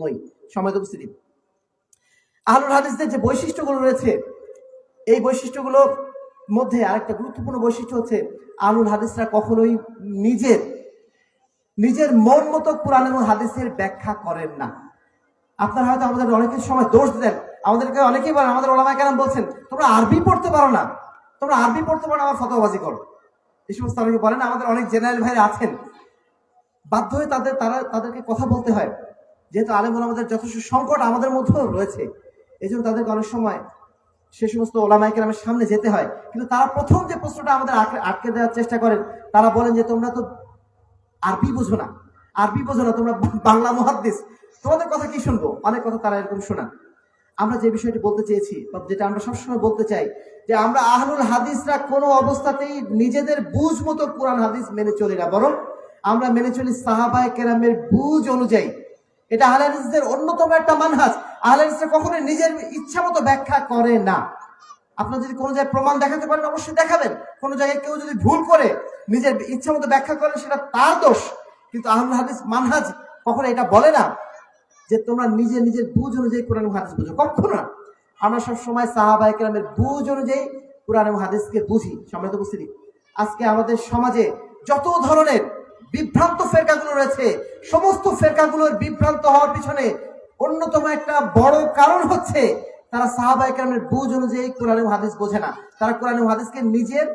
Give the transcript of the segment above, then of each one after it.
নই সময় উপস্থিতি আহলুল হাদিসদের যে বৈশিষ্ট্যগুলো রয়েছে এই বৈশিষ্ট্যগুলোর মধ্যে আরেকটা গুরুত্বপূর্ণ বৈশিষ্ট্য হচ্ছে আহলুল হাদিসরা কখনোই নিজের নিজের মন মতো কোরআন এবং হাদিসের ব্যাখ্যা করেন না। আপনারা হয়তো আমাদের অনেকের সময় দোষ দেন আমাদেরকে অনেকেই বলেন আমাদের ওলামায় কেন বলছেন তোমরা আরবি পড়তে পারো না। তোমরা আরবি পড়তে পারো না, আবার ফতোয়াবাজি করো। এই সমস্ত অনেকে বলেন আমাদের অনেক জেনারেল ভাইরা আছেন। বাধ্য হয়ে তাদের তারা তাদেরকে কথা বলতে হয়। যেহেতু আলেম আমাদের যথেষ্ট সংকট আমাদের মধ্যেও রয়েছে এই জন্য তাদেরকে অনেক সময় সে সমস্ত ওলামাইকের আমার সামনে যেতে হয়। কিন্তু তারা প্রথম যে প্রশ্নটা আমাদের আটকে দেওয়ার চেষ্টা করেন, তারা বলেন যে, তোমরা তো আরবি বোঝো না। আরবি বোঝো না, তোমরা বাংলা মহাদ্দিস। তোমাদের কথা কি শুনব? অনেক কথা তারা এরকম শোনান। আমরা যে বিষয়টি বলতে চেয়েছি যেটা আমরা সবসময় বলতে চাই, যে আমরা আহলুল হাদিসরা কোনো অবস্থাতেই নিজেদের বুঝ মতো কোরআন হাদিস মেনে চলি না। বরং আমরা মেনে চলি সাহাবায় কেরামের বুঝ অনুযায়ী। এটা আহলে অন্যতম একটা মানহাজ। আহলে হাদিসরা কখনো নিজের ইচ্ছা মতো ব্যাখ্যা করে না। আপনার যদি কোনো জায়গায় প্রমাণ দেখাতে পারেন, অবশ্যই দেখাবেন। কোনো জায়গায় কেউ যদি ভুল করে নিজের ইচ্ছা মতো ব্যাখ্যা করেন সেটা তার দোষ। কিন্তু আহমদ হাদিস মানহাজ কখনো এটা বলে না যে তোমরা নিজে নিজের বুঝ অনুযায়ী কোরআন হাদিস বুঝো। কখনো না। আমরা সব সময় সাহাবা একরামের বুঝ অনুযায়ী কোরআন হাদিসকে বুঝি। সম্মানিত উপস্থিতি, আজকে আমাদের সমাজে যত ধরনের বিভ্রান্ত ফেরকাগুলো রয়েছে। সমস্ত ফেরকাগুলোর বিভ্রান্ত হওয়ার পিছনে অন্যতম একটা বড় কারণ হচ্ছে তারা সাহাবা একরামের বুঝ অনুযায়ী কোরআন হাদিস বোঝে না। তারা কোরআন হাদিসকে নিজের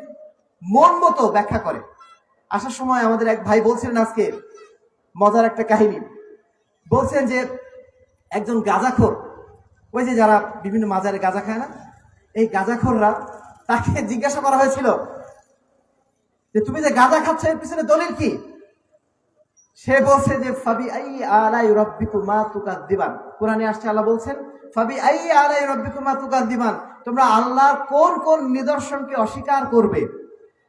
মন মতো ব্যাখ্যা করে। আসার সময় আমাদের এক ভাই বলছিলেন আজকে, মজার একটা কাহিনী। বলছেন যে, একজন গাজাখোর, ওই যে যারা বিভিন্ন মাজারে গাজা খায় না, এই গাজাখোররা তাকে জিজ্ঞাসা করা হয়েছিল যে, তুমি যে গাজা খাচ্ছ, এর পিছনে দলিল কি? সে বলছে যে, ফাবি আই আলাই রব্বিকু মা তুকাদ দিবান কোরআনে আসছে, আল্লাহ বলছেন, ফাবি আই আলাই রব্বিকু মা তুকাদ দিবান তোমরা আল্লাহর কোন কোন নিদর্শনকে অস্বীকার করবে?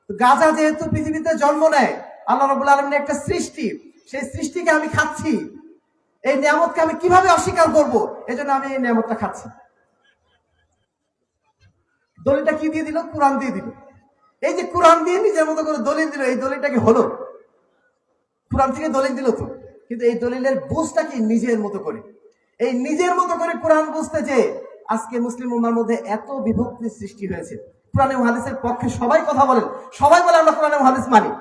গাজা যেহেতু পৃথিবীতে জন্ম নেয়, আল্লাহ রবুল আলমিনের একটা সৃষ্টি, সেই সৃষ্টিকে আমি খাচ্ছি। এই নিয়ামতকে আমি কীভাবে অস্বীকার করব? এই জন্য আমি এই নিয়ামতটা খাচ্ছি। দলিলটা কি দিয়ে দিল? কোরআন দিয়ে দিল। এই যে কোরআন দিয়ে নিজের মতো করে দলিল দিল, এই দলিলটা কি হলো? কোরআন থেকে দলিল দিল তো। কিন্তু এই দলিলের বুঝটা কি নিজের মতো করে? এই নিজের মতো করে কোরআন বুঝতে যে আজকে মুসলিম উম্মার মধ্যে এত বিভক্তির সৃষ্টি হয়েছে। কোরআন হাদিসের পক্ষে সবাই কথা বলেন। সবাই বলে আমরা কোরআন হাদিস মানি।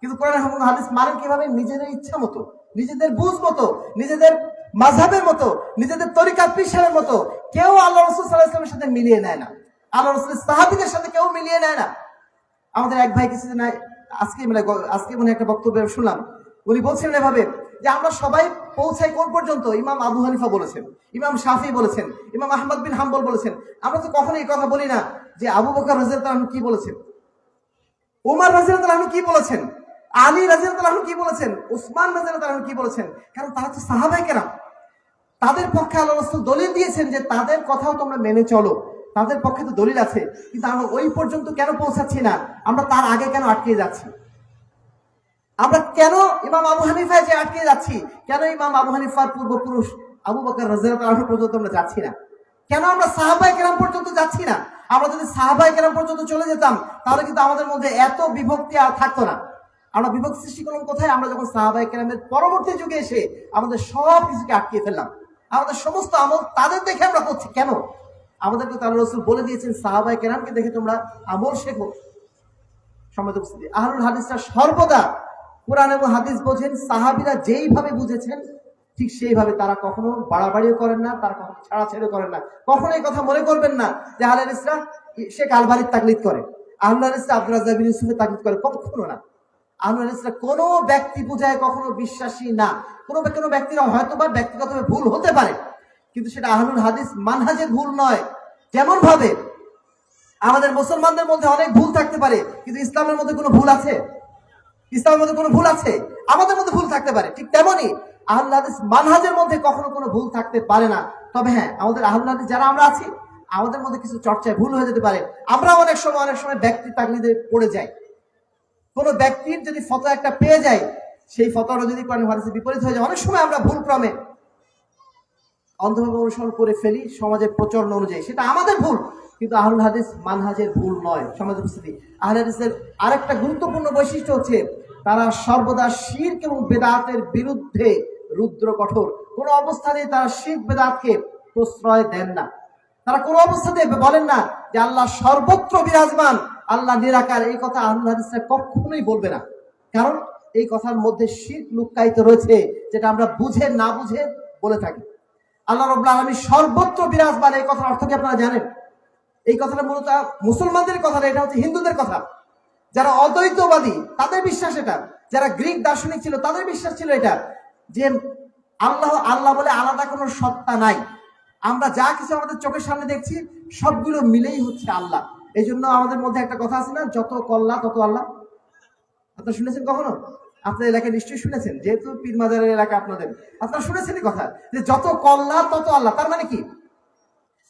কিন্তু কোরআন হাদিস মানেন কীভাবে? নিজেদের ইচ্ছা মতো, নিজেদের বুঝ মতো, নিজেদের মাঝাবের মতো, নিজেদের তরিকা পিসারের মতো। কেউ আল্লাহ রসুল সাল্লাহ ইসলামের সাথে মিলিয়ে নেয় না। আল্লাহ রসুল সাহাবিদের সাথে কেউ মিলিয়ে নেয় না। আমাদের এক ভাই কিছুদিন আজকে মানে আজকে মনে একটা বক্তব্য শুনলাম। উনি বলছিলেন এভাবে যে আমরা সবাই পৌঁছাই কোন পর্যন্ত? ইমাম আবু হানিফা বলেছেন, ইমাম শাফি বলেছেন, ইমাম আহমদ বিন হাম্বল বলেছেন। আমরা তো কখনো এই কথা বলি না যে আবু বকর রাজিয়াল কি বলেছেন? উমার রাজিয়াল কি বলেছেন? আলী রাজিয়াল কি বলেছেন? উসমান রাজিয়াল কি বলেছেন? কারণ তারা তো সাহাবাই কেরাম। তাদের পক্ষে আল্লাহ রসুল দলিল দিয়েছেন যে তাদের কথাও তোমরা মেনে চলো। তাদের পক্ষে তো দলিল আছে। কিন্তু আমরা ওই পর্যন্ত কেন পৌঁছাচ্ছি না? আমরা তার আগে কেন আটকে যাচ্ছি? আমরা কেন ইমাম আবু হানিফায় যে আটকে যাচ্ছি? কেন ইমাম আবু হানিফার পূর্বপুরুষ আবু বকর রাজিয়াল পর্যন্ত আমরা যাচ্ছি না? কেন আমরা সাহাবাই কেরাম পর্যন্ত যাচ্ছি না? আমরা যদি সাহাবাই কেরাম পর্যন্ত চলে যেতাম, তাহলে কিন্তু আমাদের মধ্যে এত বিভক্তি আর থাকতো না। আমরা বিভক্তি সৃষ্টি করলাম কোথায়? আমরা যখন সাহাবাই কেরামের পরবর্তী যুগে এসে আমাদের সব কিছুকে আটকিয়ে ফেললাম। আমাদের সমস্ত আমল তাদের দেখে আমরা করছি। কেন? আমাদেরকে তার রসুল বলে দিয়েছেন সাহাবাই কেরামকে দেখে তোমরা আমল শেখো। সম্মত উপস্থিতি, আহলুল হাদিসরা সর্বদা কোরআন এবং হাদিস বোঝেন, সাহাবিরা যেইভাবে বুঝেছেন, ঠিক সেইভাবে তারা কখনো বাড়াবাড়িও করেন না, তারা কখনো ছাড়াছাড়ি করেন না। কখনো এই কথা মনে করবেন না যে আহলে হাদিসরা শেখ আলবারির তাকলিদ করে আহলুল হাদিসরা আব্দুল রাজ্জাক বিন ইউসুফের তাকলিদ করে, কখনো না। আহলুল হাদিসরা কোনো ব্যক্তি পূজায় কখনো বিশ্বাসী না। কোনো কোনো ব্যক্তিরা হয়তো বা ব্যক্তিগতভাবে ভুল হতে পারে, কিন্তু সেটা আহলুল হাদিস মানহাজের ভুল নয়। যেমন ভাবে আমাদের মুসলমানদের মধ্যে অনেক ভুল থাকতে পারে, কিন্তু ইসলামের মধ্যে কোনো ভুল আছে? ইসলামের মধ্যে কোনো ভুল আছে? আমাদের মধ্যে ভুল থাকতে পারে, ঠিক তেমনই আহ্লাদিস মানহাজের মধ্যে কখনো কোনো ভুল থাকতে পারে না। তবে হ্যাঁ আমাদের আহ্লাদিস যারা আমরা আছি, আমাদের মধ্যে কিছু চর্চায় ভুল হয়ে যেতে পারে। আমরা অনেক সময় অনেক সময় ব্যক্তি তাকলিদে পড়ে যাই। কোনো ব্যক্তির যদি ফটো একটা পেয়ে যায়, সেই ফটোটা যদি কোরআন বিপরীত হয়ে যায়, অনেক সময় আমরা ভুল ক্রমে অন্ধভাবে অনুসরণ করে ফেলি, সমাজের প্রচলন অনুযায়ী। সেটা আমাদের ভুল, কিন্তু আহলুল হাদিস মানহাজের ভুল নয় সমাজ উপস্থিতি। আহলে হাদিসের আরেকটা গুরুত্বপূর্ণ বৈশিষ্ট্য হচ্ছে, তারা সর্বদা শির্ক এবং বেদাতের বিরুদ্ধে রুদ্র কঠোর। কোনো অবস্থাতেই তারা শিখ বেদাতকে প্রশ্রয় দেন না। তারা কোনো অবস্থাতে বলেন না যে আল্লাহ সর্বত্র বিরাজমান, আল্লাহ নিরাকার। এই কথা আল্লাহ হাদিসরা কখনোই বলবে না। কারণ এই কথার মধ্যে শিখ লুকায়িত রয়েছে, যেটা আমরা বুঝে না বুঝে বলে থাকি। আল্লাহ রব্লা আলমী সর্বত্র বিরাজমান, এই কথার অর্থ কি আপনারা জানেন? এই কথাটা মূলত মুসলমানদের কথা না, এটা হচ্ছে হিন্দুদের কথা। যারা অদ্বৈতবাদী, তাদের বিশ্বাস এটা। যারা গ্রিক দার্শনিক ছিল, তাদের বিশ্বাস ছিল এটা, যে আল্লাহ আল্লাহ বলে আলাদা কোনো সত্তা নাই। আমরা যা কিছু আমাদের চোখের সামনে দেখছি, সবগুলো মিলেই হচ্ছে আল্লাহ। এই জন্য আমাদের মধ্যে একটা কথা আছে না, যত কল্লা, তত আল্লাহ। আপনারা শুনেছেন কখনো? আপনার এলাকায় নিশ্চয়ই শুনেছেন, যেহেতু পীরমাজারের এলাকা আপনাদের। আপনারা শুনেছেন এই কথা, যে যত কল্লা, তত আল্লাহ। তার মানে কি?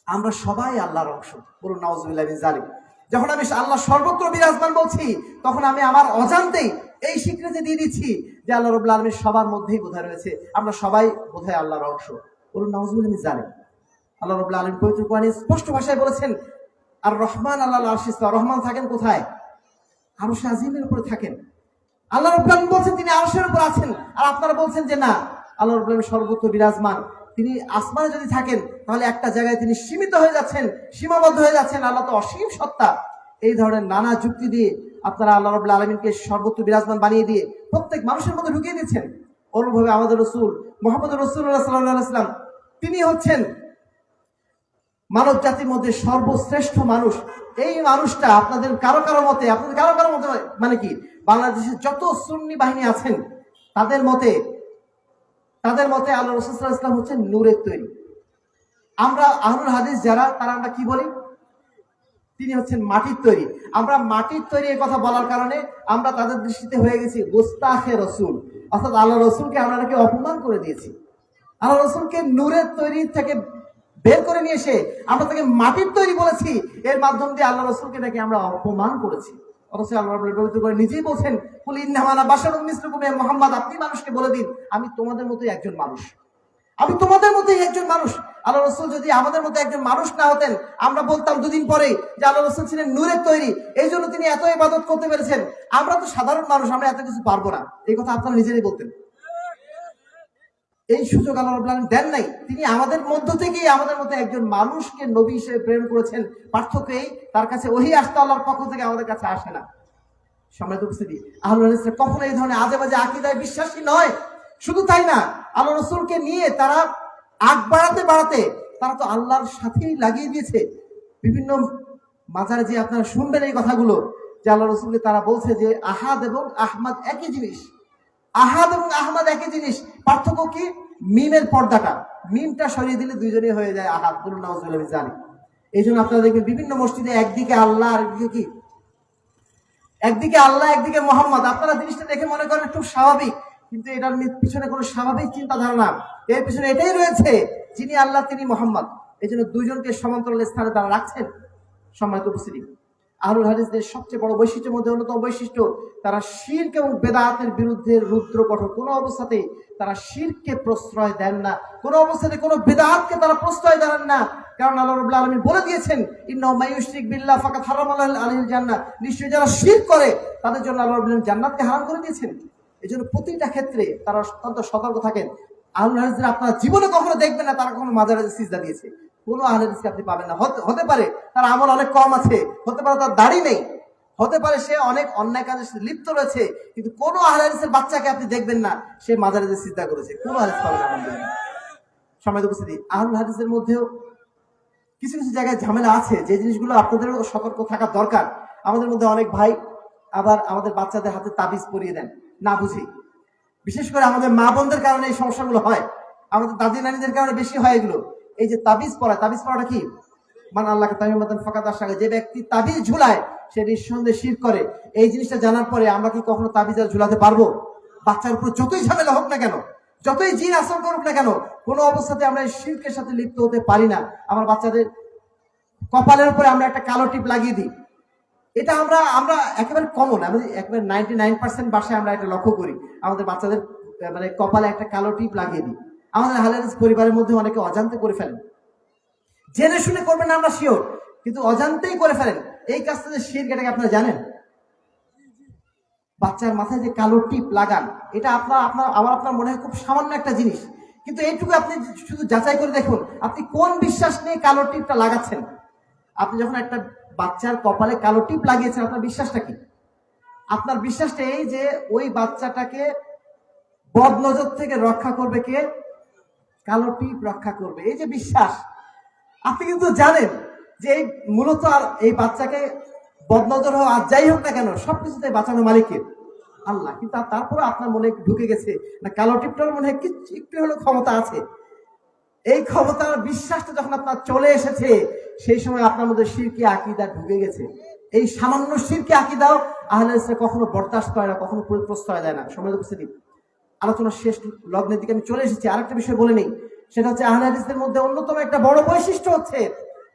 আমরা সবাই আল্লাহর অংশ। বলুন নওয়াজবিল্লাহ জালিম যখন আমি আল্লাহ সর্বত্র বিরাজমান বলছি, তখন আমি আমার অজান্তেই এই স্বীকৃতি দিয়ে দিচ্ছি যে আল্লাহ রবুল্লা আলমীর সবার মধ্যেই বোধহয় রয়েছে। আমরা সবাই বোধহয় আল্লাহর অংশ। বলুন নওয়াজবিল্লাহ জালিম আল্লাহ রবুল্লা আলম পবিত্র কোরআনে স্পষ্ট ভাষায় বলেছেন, আর রহমান আল্লাহ আশিস রহমান থাকেন কোথায়? আরও আজিমের উপরে থাকেন। আল্লাহ রবুল্লা বলছেন তিনি আরশের উপর আছেন। আর আপনারা বলছেন যে না, আল্লাহ রবুল্লা সর্বত্র বিরাজমান। তিনি আসমানে যদি থাকেন, তাহলে একটা জায়গায় তিনি সীমিত হয়ে যাচ্ছেন, সীমাবদ্ধ হয়ে যাচ্ছেন। আল্লাহ তো অসীম সত্তা। এই ধরনের নানা যুক্তি দিয়ে আপনারা আল্লাহ রবুল্লা আলমিনকে সর্বত্র বিরাজমান বানিয়ে দিয়ে প্রত্যেক মানুষের মধ্যে ঢুকিয়ে দিচ্ছেন। অনুভবে আমাদের রসুল মোহাম্মদ রসুল্লাহ সাল্লাহ সাল্লাম তিনি হচ্ছেন মানব জাতির মধ্যে সর্বশ্রেষ্ঠ মানুষ। এই মানুষটা আপনাদের কারও কারও মতে, আপনাদের কারও কারও মতে মানে কি? বাংলাদেশের যত সুন্নি বাহিনী আছেন, তাদের মতে তাদের মতে আল্লাহ রসুল ইসলাম হচ্ছেন নূরের তৈরি। আমরা আহরুল হাদিস যারা, তারা আমরা কি বলি? তিনি হচ্ছেন মাটির তৈরি। আমরা মাটির তৈরি কথা বলার কারণে আমরা তাদের দৃষ্টিতে হয়ে গেছি গোস্তাখে রসুল। অর্থাৎ আল্লাহ রসুলকে আমরা নাকি অপমান করে দিয়েছি। আল্লাহ রসুলকে নূরের তৈরি থেকে বের করে নিয়ে এসে আমরা তাকে মাটির তৈরি বলেছি। এর মাধ্যম দিয়ে আল্লাহ রসুলকে নাকি আমরা অপমান করেছি। অথচ আল্লাহ পবিত্র করে নিজেই বলছেন, কুল ইন্নামানা বাশারুম মিসলুকুম হে মুহাম্মদ আপনি মানুষকে বলে দিন, আমি তোমাদের মতোই একজন মানুষ। আমি তোমাদের মধ্যেই একজন মানুষ। আল্লাহ রসুল যদি আমাদের মতো একজন মানুষ না হতেন, আমরা বলতাম দুদিন পরে যে আল্লাহ রসুল ছিলেন নূরের তৈরি। এই জন্য তিনি এত ইবাদত করতে পেরেছেন। আমরা তো সাধারণ মানুষ, আমরা এত কিছু পারব না। এই কথা আপনারা নিজেরাই বলতেন। এই সুযোগ আল্লাহ রাব্বুল আলামিন দেন নাই। তিনি আমাদের মধ্য থেকেই আমাদের মধ্যে একজন মানুষকে নবী হিসেবে প্রেরণ করেছেন। পার্থক্য এই, তার কাছে ওহি আসতে আল্লাহর পক্ষ থেকে আমাদের কাছে আসে না। সম্মানিত উপস্থিতি রসুল কখনো এই ধরনের আজে বাজে আকিদায় বিশ্বাসী নয়। শুধু তাই না, আল্লাহ রসুলকে নিয়ে তারা আগ বাড়াতে বাড়াতে তারা তো আল্লাহর সাথেই লাগিয়ে দিয়েছে। বিভিন্ন মাজারে যে আপনারা শুনবেন এই কথাগুলো, যে আল্লাহ রসুলকে তারা বলছে যে আহাদ এবং আহমাদ একই জিনিস। আহাদ এবং আহমদ একই জিনিস। পার্থক্য কি? মিমের পর্দাটা। মিমটা সরিয়ে দিলে দুইজনেই হয়ে যায় আহাদ। বলুন নওয়াজ জানি এই জন্য আপনারা দেখবেন বিভিন্ন মসজিদে একদিকে আল্লাহ আর একদিকে কি? একদিকে আল্লাহ, একদিকে মোহাম্মদ। আপনারা জিনিসটা দেখে মনে করেন খুব স্বাভাবিক, কিন্তু এটার পিছনে কোনো স্বাভাবিক চিন্তাধারা না এর পিছনে এটাই রয়েছে, যিনি আল্লাহ, তিনি মোহাম্মদ। এই জন্য দুইজনকে সমান্তরাল স্থানে তারা রাখছেন। সম্মানিত উপস্থিতি। আহলুল হাদিসদের সবচেয়ে বড় বৈশিষ্ট্যের মধ্যে অন্যতম বৈশিষ্ট্য, তারা শির্ক এবং বেদাতের বিরুদ্ধে রুদ্র কঠোর। কোনো অবস্থাতেই তারা শিরকে প্রশ্রয় দেন না। কোনো অবস্থাতে কোনো বেদাতকে তারা প্রশ্রয় দেন না। কারণ আল্লাহ রাব্বুল আলামিন বলে দিয়েছেন, ইন্নাহু মাইয়ুশরিক বিল্লাহ ফাকাদ হারামাল্লাহু আলাইহিল জান্নাহ। নিশ্চয়ই যারা শির করে, তাদের জন্য আল্লাহ রাব্বুল আলামিন জান্নাতকে হারাম করে দিয়েছেন। এই জন্য প্রতিটা ক্ষেত্রে তারা অত্যন্ত সতর্ক থাকেন। আহলুল হাদিসরা আপনারা জীবনে কখনো দেখবেন না, তারা কখনো মাজারে সিজদা দিয়েছে। কোনো আহলেদিসকে আপনি পাবেন না। হতে- পারে তার আমল অনেক কম আছে, হতে পারে তার দাড়ি নেই, হতে পারে সে অনেক অন্যায় কাজে লিপ্ত রয়েছে, কিন্তু কোনো আহলাদিসের বাচ্চাকে আপনি দেখবেন না, সে মাজারে চিন্তা করেছে। কোনো হাদিস পাবেন না। সময় উপস্থিতি আহুল হাদিসের মধ্যেও কিছু কিছু জায়গায় ঝামেলা আছে, যে জিনিসগুলো আপনাদের সতর্ক থাকা দরকার। আমাদের মধ্যে অনেক ভাই আবার আমাদের বাচ্চাদের হাতে তাবিজ পরিয়ে দেন, না বুঝি। বিশেষ করে আমাদের মা বোনদের কারণে এই সমস্যাগুলো হয়। আমাদের দাদি নানিদের কারণে বেশি হয় এগুলো। এই যে তাবিজ পড়া তাবিজ পড়াটা কি? মান আল্লাহকে তামিম মতন ফাঁকা তার সঙ্গে যে ব্যক্তি তাবিজ ঝুলায়, সে নিঃসন্দেহে শির করে। এই জিনিসটা জানার পরে আমরা কি কখনো তাবিজ আর ঝুলাতে পারব? বাচ্চার উপর যতই ঝামেলা হোক না কেন, যতই জিন আসর করুক না কেন, কোনো অবস্থাতে আমরা এই শিরকের সাথে লিপ্ত হতে পারি না। আমার বাচ্চাদের কপালের উপরে আমরা একটা কালো টিপ লাগিয়ে দিই। এটা আমরা আমরা একেবারে কমন আমাদের একেবারে নাইনটি নাইন পার্সেন্ট বাসায় আমরা এটা লক্ষ্য করি, আমাদের বাচ্চাদের মানে কপালে একটা কালো টিপ লাগিয়ে দিই। আমাদের হালের পরিবারের মধ্যে অনেকে অজান্তে করে ফেলেন। জেনে শুনে করবেন আমরা শিওর, কিন্তু অজান্তেই করে ফেলেন। এই কাজটা যে শির, এটাকে আপনারা জানেন? বাচ্চার মাথায় যে কালো টিপ লাগান, এটা আপনার আপনার, আমার, আপনার মনে হয় খুব সামান্য একটা জিনিস। কিন্তু এইটুকু আপনি শুধু যাচাই করে দেখুন, আপনি কোন বিশ্বাস নিয়ে কালো টিপটা লাগাচ্ছেন? আপনি যখন একটা বাচ্চার কপালে কালো টিপ লাগিয়েছেন, আপনার বিশ্বাসটা কি? আপনার বিশ্বাসটা এই যে ওই বাচ্চাটাকে বদনজর থেকে রক্ষা করবে কে? কালো টিপ রক্ষা করবে। এই যে বিশ্বাস, আপনি কিন্তু জানেন যে এই মূলত আর এই বাচ্চাকে বদনজর হোক আর যাই হোক না কেন সবকিছুতে বাঁচানো মালিকের আল্লাহ। কিন্তু তারপরে আপনার মনে ঢুকে গেছে, না কালো টিপটার মনে হয় কিছু একটু হলেও ক্ষমতা আছে। এই ক্ষমতার বিশ্বাসটা যখন আপনার চলে এসেছে, সেই সময় আপনার মধ্যে শিরকি আকিদা ঢুকে গেছে। এই সামান্য শিরকি আকিদাও আহলে কখনো বরদাস্ত হয় না, কখনো প্রশ্রয় দেয় না। সময় উপস্থিতি। আলোচনার শেষ লগ্নের দিকে আমি চলে এসেছি, আরেকটা বিষয় বলে নেই। সেটা হচ্ছে আহলে মধ্যে অন্যতম একটা বড় বৈশিষ্ট্য হচ্ছে,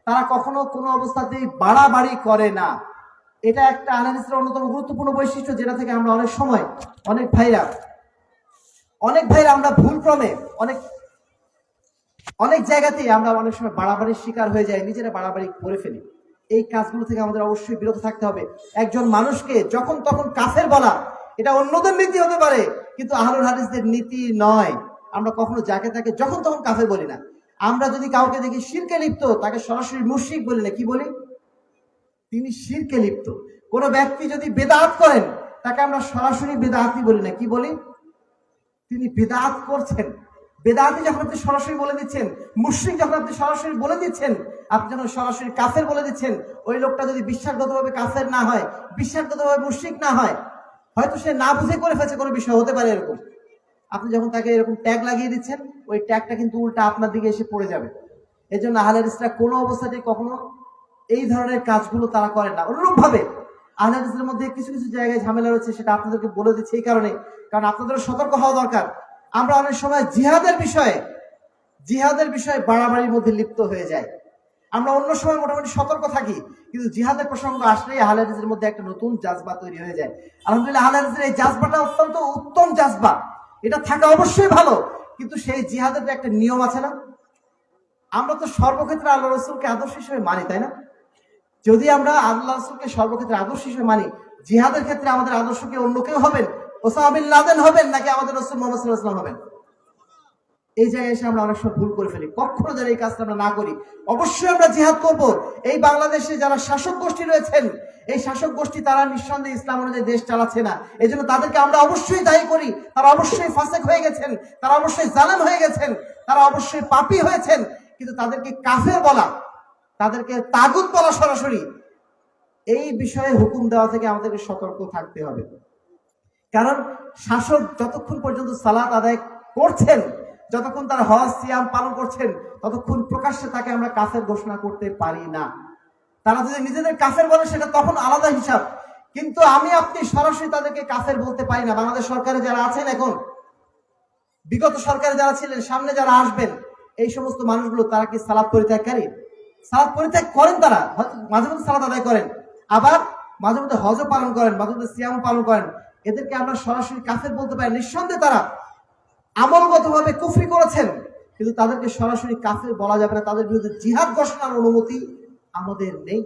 তারা কখনো কোনো অবস্থাতেই বাড়াবাড়ি করে না। এটা একটা আহলে অন্যতম গুরুত্বপূর্ণ বৈশিষ্ট্য, যেটা থেকে আমরা অনেক সময়, অনেক ভাইরা অনেক ভাইরা আমরা ভুল ক্রমে অনেক অনেক জায়গাতেই আমরা অনেক সময় বাড়াবাড়ির শিকার হয়ে যাই, নিজেরা বাড়াবাড়ি করে ফেলি। এই কাজগুলো থেকে আমাদের অবশ্যই বিরত থাকতে হবে। একজন মানুষকে যখন তখন কাফের বলা, এটা অন্যদের নীতি হতে পারে কিন্তু আহলুল হাদিসদের নীতি নয়। আমরা কখনো যাকে তাকে যখন তখন কাফের বলি না। আমরা যদি কাউকে দেখি শিরকে লিপ্ত, তাকে সরাসরি মুশরিক বলি না। কি বলি? তিনি শিরকে লিপ্ত। কোনো ব্যক্তি যদি বেদাত করেন, তাকে আমরা সরাসরি বেদাতি বলি না। কি বলি? তিনি বেদাত করছেন। বেদাতি যখন আপনি সরাসরি বলে দিচ্ছেন, মুশ্রিক যখন আপনি সরাসরি বলে দিচ্ছেন, আপনি যখন সরাসরি কাফের বলে দিচ্ছেন, ওই লোকটা যদি বিশ্বাসগতভাবে কাফের না হয়, বিশ্বাসগতভাবে মুশ্রিক না হয় হয়তো সে না বুঝে করে ফেলছে, কোনো বিষয় হতে পারে এরকম। আপনি যখন তাকে এরকম ট্যাগ লাগিয়ে দিচ্ছেন, ওই ট্যাগটা কিন্তু উল্টা আপনার দিকে এসে পড়ে যাবে। এই জন্য আহলাদিসরা কোনো অবস্থাতে কখনো এই ধরনের কাজগুলো তারা করেন না। অনুরূপ ভাবে আহলাদিসের মধ্যে কিছু কিছু জায়গায় ঝামেলা রয়েছে, সেটা আপনাদেরকে বলে দিচ্ছে এই কারণে। কারণ আপনাদের সতর্ক হওয়া দরকার। আমরা অনেক সময় জিহাদের বিষয়ে জিহাদের বিষয়ে বাড়াবাড়ির মধ্যে লিপ্ত হয়ে যায় আমরা অন্য সময় মোটামুটি সতর্ক থাকি, কিন্তু জিহাদের প্রসঙ্গ আসলেই আহলাদিসের মধ্যে একটা নতুন জাজবা তৈরি হয়ে যায়। আলহামদুলিল্লাহ আহলাদিসের এই জাজবাটা অত্যন্ত উত্তম জাজবা। এটা থাকা অবশ্যই ভালো, কিন্তু সেই জিহাদের একটা নিয়ম আছে না? আমরা তো সর্বক্ষেত্রে আল্লাহ রসুলকে আদর্শ হিসেবে মানি, তাই না? যদি আমরা আল্লাহ রসুলকে সর্বক্ষেত্রে আদর্শ হিসেবে মানি, জিহাদের ক্ষেত্রে আমাদের আদর্শ কি অন্য কেউ হবেন? ওসামিন লাদেন হবেন নাকি আমাদের রসুল মোহাম্মদ হবেন? এই জায়গায় এসে আমরা অনেক সময় ভুল করে ফেলি। কখনো যেন এই কাজটা আমরা না করি। অবশ্যই আমরা জিহাদ করব। এই বাংলাদেশে যারা শাসক গোষ্ঠী রয়েছেন, এই শাসক গোষ্ঠী তারা নিঃসন্দেহে ইসলাম অনুযায়ী দেশ চালাচ্ছে না। এই জন্য তাদেরকে আমরা অবশ্যই দায়ী করি। তারা অবশ্যই ফাসেক হয়ে গেছেন, তারা অবশ্যই জালেম হয়ে গেছেন, তারা অবশ্যই পাপি হয়েছেন। কিন্তু তাদেরকে কাফের বলা, তাদেরকে তাগুত বলা সরাসরি, এই বিষয়ে হুকুম দেওয়া থেকে আমাদেরকে সতর্ক থাকতে হবে। কারণ শাসক যতক্ষণ পর্যন্ত সালাত আদায় করছেন যতক্ষণ তারা হজ সিয়াম পালন করছেন, ততক্ষণ প্রকাশ্যে তাকে আমরা কাফের ঘোষণা করতে পারি না। তারা যদি নিজেদের কাফের বলে, সেটা তখন আলাদা হিসাব। কিন্তু আমি, আপনি সরাসরি তাদেরকে কাফের বলতে পারি না। বাংলাদেশ সরকারে যারা আছেন এখন, বিগত সরকারে যারা ছিলেন, সামনে যারা আসবেন, এই সমস্ত মানুষগুলো তারা কি সালাদ পরিত্যাগকারী? সালাদ পরিত্যাগ করেন তারা। মাঝে মধ্যে সালাদ আদায় করেন। আবার মাঝে মধ্যে হজ পালন করেন, মাঝে মধ্যে সিয়াম পালন করেন। এদেরকে আমরা সরাসরি কাফের বলতে পারি নিঃসন্দেহে তারা আমলগতভাবে কুফরি করেছেন, কিন্তু তাদেরকে সরাসরি কাফের বলা যাবে না। তাদের বিরুদ্ধে জিহাদ ঘোষণার অনুমতি আমাদের নেই।